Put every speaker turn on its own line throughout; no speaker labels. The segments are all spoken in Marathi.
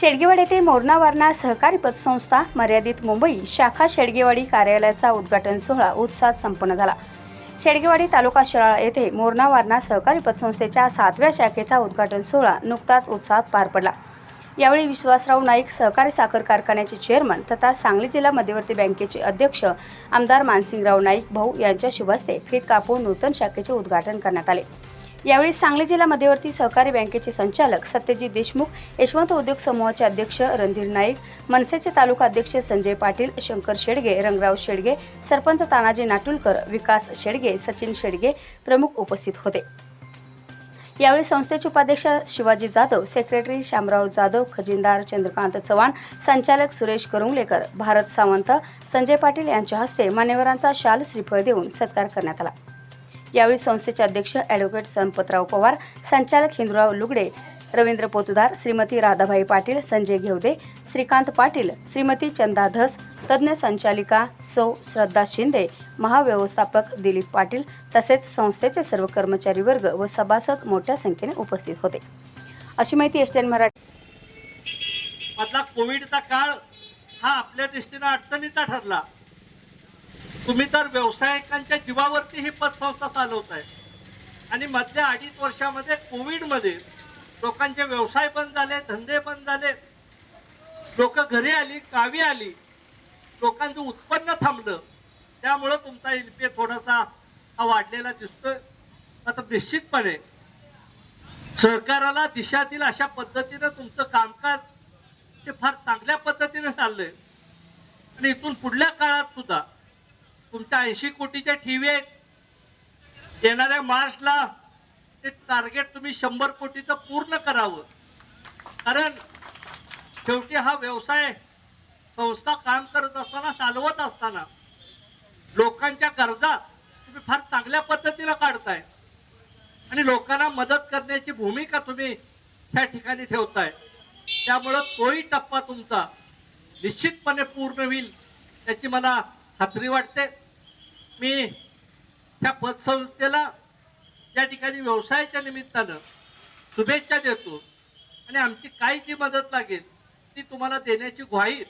शेडगेवाडी येथे मोरणावरणा सहकारी पतसंस्था मर्यादित मुंबई शाखा शेडगेवाडी कार्यालयाचा उद्घाटन सोहळा उत्साहात संपन्न झाला. शेडगेवाडी तालुका शिराळा येथे मोरणावारणा सहकारी पतसंस्थेच्या सातव्या शाखेचा उद्घाटन सोहळा नुकताच उत्साहात पार पडला. यावेळी विश्वासराव नाईक सहकारी साखर कारखान्याचे चेअरमन तथा सांगली जिल्हा मध्यवर्ती बँकेचे अध्यक्ष आमदार मानसिंगराव नाईक भाऊ यांच्या शुभ हस्ते कापून नूतन शाखेचे उद्घाटन करण्यात आले. यावेळी सांगली जिल्हा मध्यवर्ती सहकारी बँकेचे संचालक सत्यजित देशमुख यशवंत उद्योग समूहाचे अध्यक्ष रणधीर नाईक मनसेचे तालुका अध्यक्ष संजय पाटील शंकर शेडगे रंगराव शेडगे सरपंच तानाजी नाटुलकर विकास शेडगे सचिन शेडगे प्रमुख उपस्थित होते. यावेळी संस्थेचे उपाध्यक्ष शिवाजी जाधव सेक्रेटरी श्यामराव जाधव खजिनदार चंद्रकांत चव्हाण संचालक सुरेश करुंगलेकर भारत सावंत संजय पाटील यांच्या हस्ते मान्यवरांचा शाल श्रीफळ देऊन सत्कार करण्यात आला. यावेळी संस्थेचे अध्यक्ष ॲडव्होकेट संपतराव पवार संचालक हिंदूराव लुगडे रवींद्र पोतदार श्रीमती राधाबाई पाटील संजय घेवदे श्रीकांत पाटील श्रीमती चंदा धस तज्ज्ञ संचालिका सौ श्रद्धा शिंदे महाव्यवस्थापक दिलीप पाटील तसेच संस्थेचे सर्व कर्मचारी वर्ग व सभासद मोठ्या संख्येने उपस्थित होते. अशी माहिती एसटीएन मराठी.
मधला कोविडचा काळ हा आपल्या दृष्टीनं अडचणीचा ठरला. तुम्ही तर व्यावसायिकांच्या जीवावरती ही पतसंस्था चालवताय. आणि मधल्या अडीच वर्षामध्ये कोविडमध्ये लोकांचे व्यवसाय बंद झाले धंदे बंद झाले. लोक घरी आली गावी आली. लोकांचं उत्पन्न थांबलं. त्यामुळं तुमचा एनपीए थोडासा हा वाढलेला दिसतोय. आता निश्चितपणे सहकाराला दिशातील अशा पद्धतीनं तुमचं कामकाज ते फार चांगल्या पद्धतीनं चाललंय. आणि इथून पुढल्या काळात सुद्धा तुमच्या ऐंशी कोटीच्या ठेवी आहेत. येणाऱ्या मार्चला ते टार्गेट तुम्ही शंभर कोटीचं पूर्ण करावं. कारण शेवटी हा व्यवसाय संस्था काम करत असताना चालवत असताना लोकांच्या गरजा तुम्ही फार चांगल्या पद्धतीनं काढताय. आणि लोकांना मदत करण्याची भूमिका तुम्ही त्या ठिकाणी ठेवताय. त्यामुळं तोही टप्पा तुमचा निश्चितपणे पूर्ण होईल याची मला खात्री वाटते. मी त्या पतसंस्थेला या ठिकाणी व्यवसायाच्या निमित्तानं शुभेच्छा देतो. आणि आमची काय जी मदत लागेल ती तुम्हाला देण्याची ग्वाही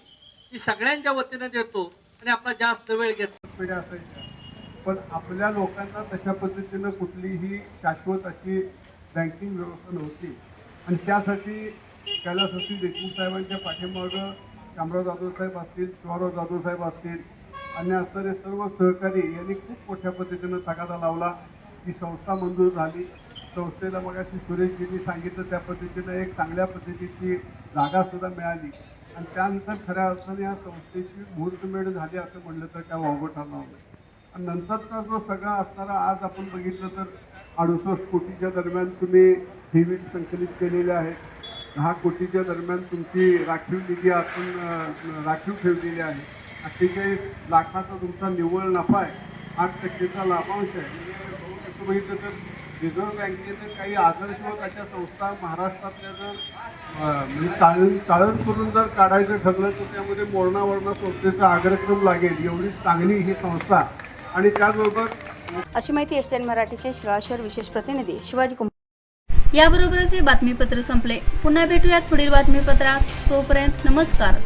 मी सगळ्यांच्या वतीनं देतो आणि आपला जास्त वेळ घेतो.
पिढ्या असायच्या पण आपल्या लोकांना तशा पद्धतीनं कुठलीही शाश्वत अशी बँकिंग व्यवस्था नव्हती. आणि त्यासाठी कैलासवासी देशमुख साहेबांच्या पाठीमागं शामराव जाधव साहेब असतील शिवाराव जाधव साहेब असतील आणि असणारे सर्व सहकारी यांनी खूप मोठ्या पद्धतीनं तगादा लावला. ही संस्था मंजूर झाली. संस्थेला मग अशी सुरेशजींनी सांगितलं त्या पद्धतीनं एक चांगल्या पद्धतीची जागासुद्धा मिळाली. आणि त्यानंतर खऱ्या अर्थाने या संस्थेची मुहूर्तमेढ झाली असं म्हणलं तर काय वावगं ठरणार नाही आणि नंतरचा जो सगळा असणारा आज आपण बघितलं तर अडुसष्ट कोटीच्या दरम्यान तुम्ही ठेवी संकलित केलेल्या आहेत. दहा कोटीच्या दरम्यान तुमची राखीव निधी आपण राखीव ठेवलेली आहे. अठ्ठेचाळीस लाखाचा तुमचा निव्वळ नफा आहे आठ टक्केचा लाभांश आहे. तसं बघितलं तर रिझर्व्ह बँकेचे काही आदर्शवत अशा संस्था महाराष्ट्रातल्या जर म्हणजे चाळण चाळण करून जर काढायचं ठरलं तर त्यामध्ये मोरणा वरणा संस्थेचा अग्रक्रम लागेल. एवढी चांगली ही संस्था. आणि त्याचबरोबर
अशी माहिती एसटीएन मराठीचे शिराळा विशेष प्रतिनिधी शिवाजी कुमार
याबरोबरच हे बातमीपत्र संपले. पुन्हा भेटूयात पुढील बातमीपत्रात. तोपर्यंत नमस्कार.